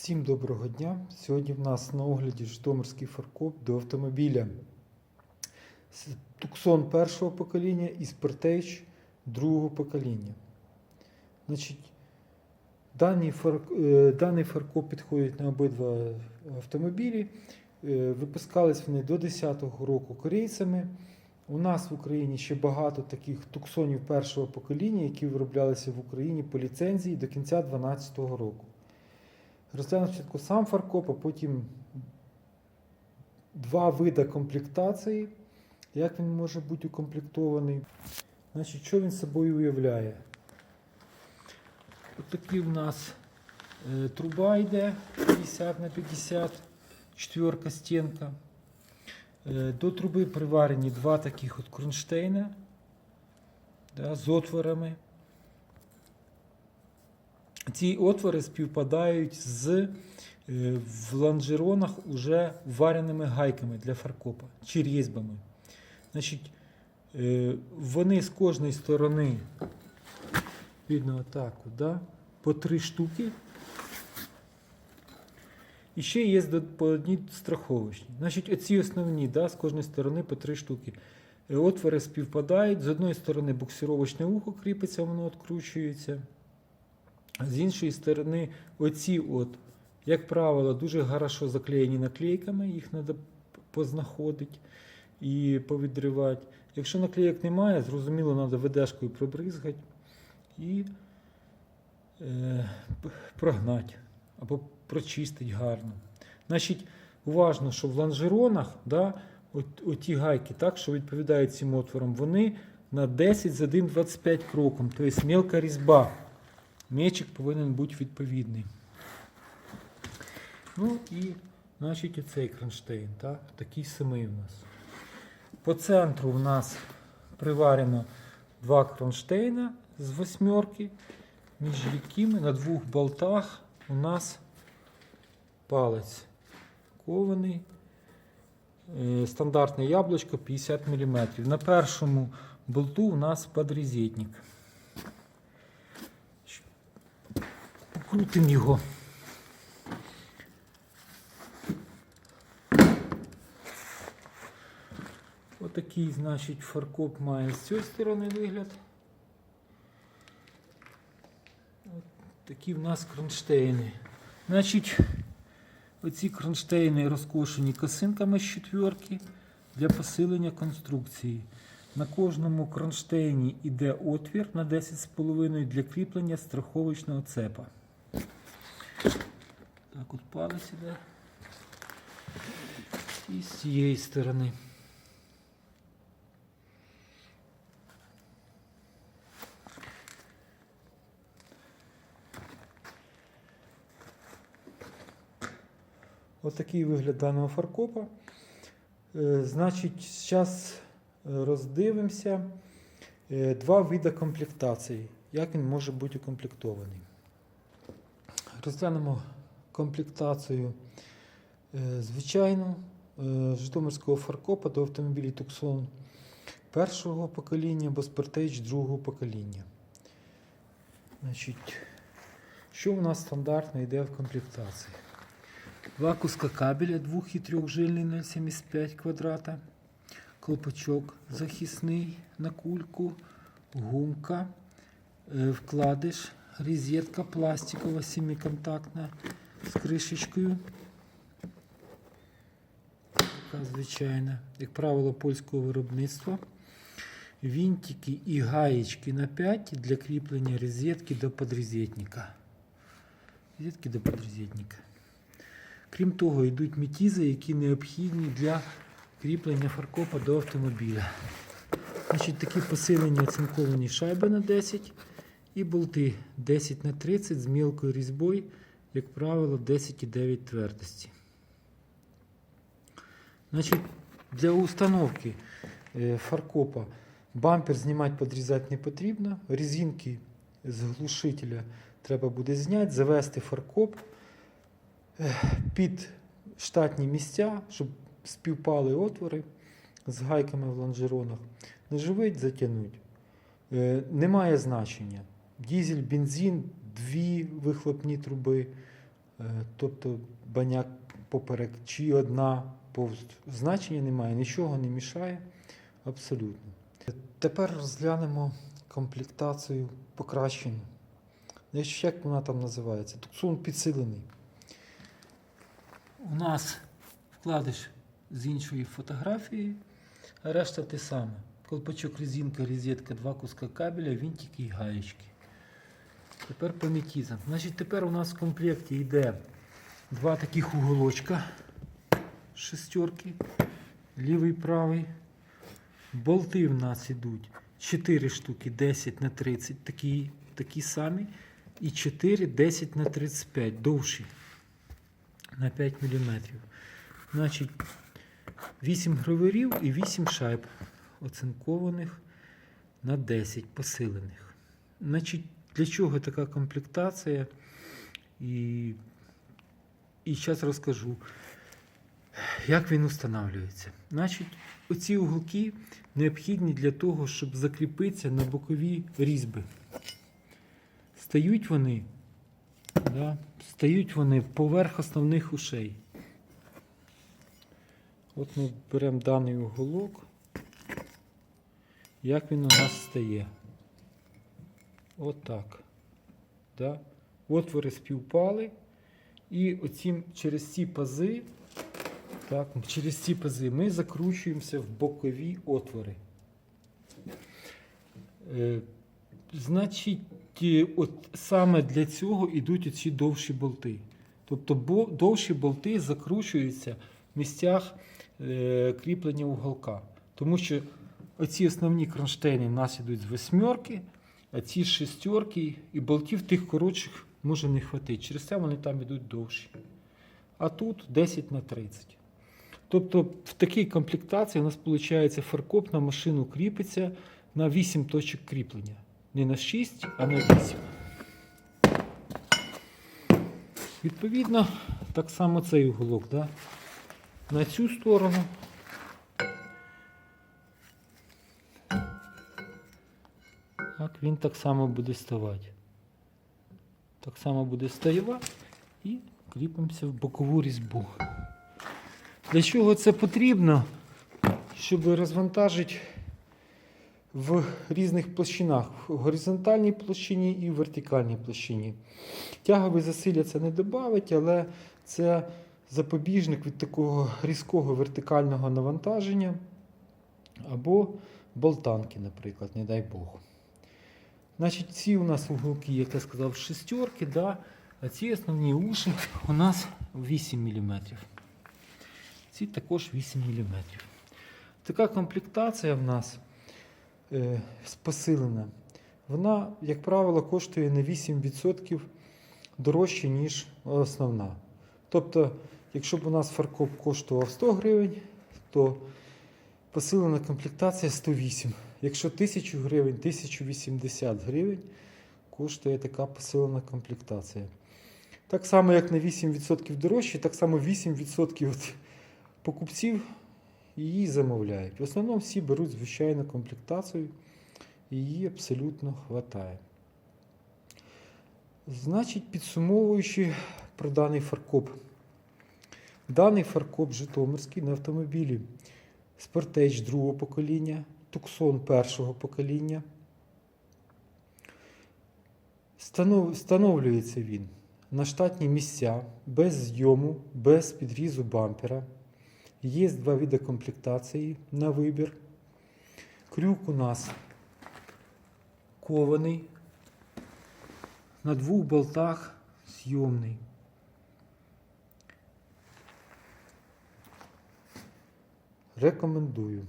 Всім доброго дня! Сьогодні в нас на огляді Житомирський фаркоп до автомобіля Tucson першого покоління і Sportage другого покоління. Значить, фар... е, даний фаркоп підходить на обидва автомобілі. Е, Випускались вони до 10-го року корейцями. У нас в Україні ще багато таких туксонів першого покоління, які вироблялися в Україні по ліцензії до кінця 2012 року. Розглянув спочатку сам фаркоп, а потім два види комплектації. Як він може бути укомплектований? Значить, що він собою уявляє? Ось такі в нас е, труба йде 50 на 50, четверка стінка. Е, до труби приварені два таких от кронштейна да, з отворами. Ці отвори співпадають з е, в лонжеронах уже вареними гайками для фаркопа чи різьбами. Значить, е, вони з кожної сторони, видно отак, от, да, по три штуки. І ще є по одній страховочній. Значить, оці основні, да, з кожної сторони по три штуки. Е, Отвори співпадають. З одної сторони буксировочне вухо кріпиться, воно відкручується. З іншої сторони, оці, от, як правило, дуже хорошо заклеєні наклейками, їх треба познаходити і повідривати. Якщо наклеїк немає, зрозуміло, треба ведешкою пробризгати і е, прогнати або прочистити гарно. Значить, уважно, що в лонжеронах, да, от, оті гайки, так, що відповідають цим отворам, вони на 10 з 1,25 кроком, тобто мелка різьба. Мечик повинен бути відповідний. Ну і, значить, оцей кронштейн, так? такий самий у нас. По центру у нас приварено два кронштейна з восьмерки, між якими на двох болтах у нас палець кований. Е, Стандартне яблучко 50 мм. На першому болту у нас подрізетник. Покрутимо його. Отакий, значить, фаркоп має з цієї сторони вигляд. От такі в нас кронштейни. Значить, оці кронштейни розкошені косинками з четверки для посилення конструкції. На кожному кронштейні йде отвір на 10,5 для кріплення страховочного цепа. Так, от палець іде. І з цієї сторони. Ось такий вигляд даного фаркопа. Е, Значить, зараз роздивимося е, два види комплектації. Як він може бути укомплектований. Розглянемо комплектацію е, звичайну е, Житомирського фаркопа до автомобілів Tucson першого покоління або Sportage другого покоління. Значить, що у нас стандартно йде в комплектації? Два куска кабеля 2 і 3 жильний 0,75 квадрата, колпачок захисний на кульку, гумка, е, вкладиш, розетка пластикова семиконтактна з кришечкою. Така звичайна, як правило, польського виробництва. Вінтики і гаєчки на 5 для кріплення розетки до подрозетника. Розетки до подрозетника. Крім того, йдуть мітізи, які необхідні для кріплення фаркопа до автомобіля. Значить, такі посилені оцинковані шайби на 10 і болти 10 на 30 з мілкою різьбою, як правило, 10,9 твердості. Значить, для установки е, фаркопа бампер знімати, підрізати не потрібно. Резинки з глушителя треба буде зняти, завести фаркоп е, під штатні місця, щоб співпали отвори з гайками в лонжеронах. Наживить, затягнуть. Е, Немає значення. Дізель, бензин, дві вихлопні труби, Е, Тобто баняк поперек чи одна повз значення немає, нічого не мішає абсолютно. Тепер розглянемо комплектацію покращену. Як вона там називається? Туксон підсилений. У нас вкладиш з іншої фотографії, а решта те саме. Колпачок, резинка, розетка, два куска кабеля, винтики і гаєчки. Тепер по. Значить, тепер у нас в комплекті йде два таких уголочка шестерки, лівий правий. Болти в нас ідуть 4 штуки 10 на 30, такі, такі самі. І 4 10 на 35, довші на 5 мм. Значить, 8 граверів і 8 шайб оцинкованих на 10 посилених. Значить, для чого така комплектація? І, і зараз розкажу, як він встановлюється. Значить, оці уголки необхідні для того, щоб закріпитися на бокові різьби. Стають вони, да, стають вони поверх основних ушей. От ми беремо даний уголок. Як він у нас стає? Отак. Да? Отвори співпали. І оцім, через ці пази, так, через ці пази ми закручуємося в бокові отвори. Е, значить, е, от саме для цього йдуть оці довші болти. Тобто бо, довші болти закручуються в місцях е, кріплення уголка. Тому що оці основні кронштейни в нас йдуть з восьмерки, ці шестерки і болтів тих коротших може не хватити. Через це вони там йдуть довші. А тут 10 на 30. Тобто в такій комплектації у нас виходить фаркоп на машину кріпиться на 8 точок кріплення. Не на 6, а на 8. Відповідно, так само цей уголок. Да? На цю сторону. Він так само буде ставати. Так само буде стояти і кріпимося в бокову різьбу. Для чого це потрібно? Щоб розвантажити в різних площинах, в горизонтальній площині і в вертикальній площині. Тягові засилля це не додавить, але це запобіжник від такого різкого вертикального навантаження або болтанки, наприклад, не дай Бог. Значить, ці у нас уголки, як я сказав, шестерки, да? а ці основні уші у нас 8 мм. Ці також 8 мм. Така комплектація в нас е, посилена. Вона, як правило, коштує на 8% дорожче, ніж основна. Тобто, якщо б у нас фаркоп коштував 100 гривень, то посилена комплектація 108. Якщо 1000 гривень, 1080 гривень коштує така посилена комплектація. Так само, як на 8% дорожче, так само 8% от покупців її замовляють. В основному всі беруть звичайну комплектацію, і її абсолютно вистачає. Значить, підсумовуючи про даний фаркоп. Даний фаркоп Житомирський на автомобілі Sportage другого покоління, Tucson першого покоління. Встановлюється він на штатні місця, без зйому, без підрізу бампера. Є два види комплектації на вибір. Крюк у нас кований. На двох болтах зйомний. Рекомендую.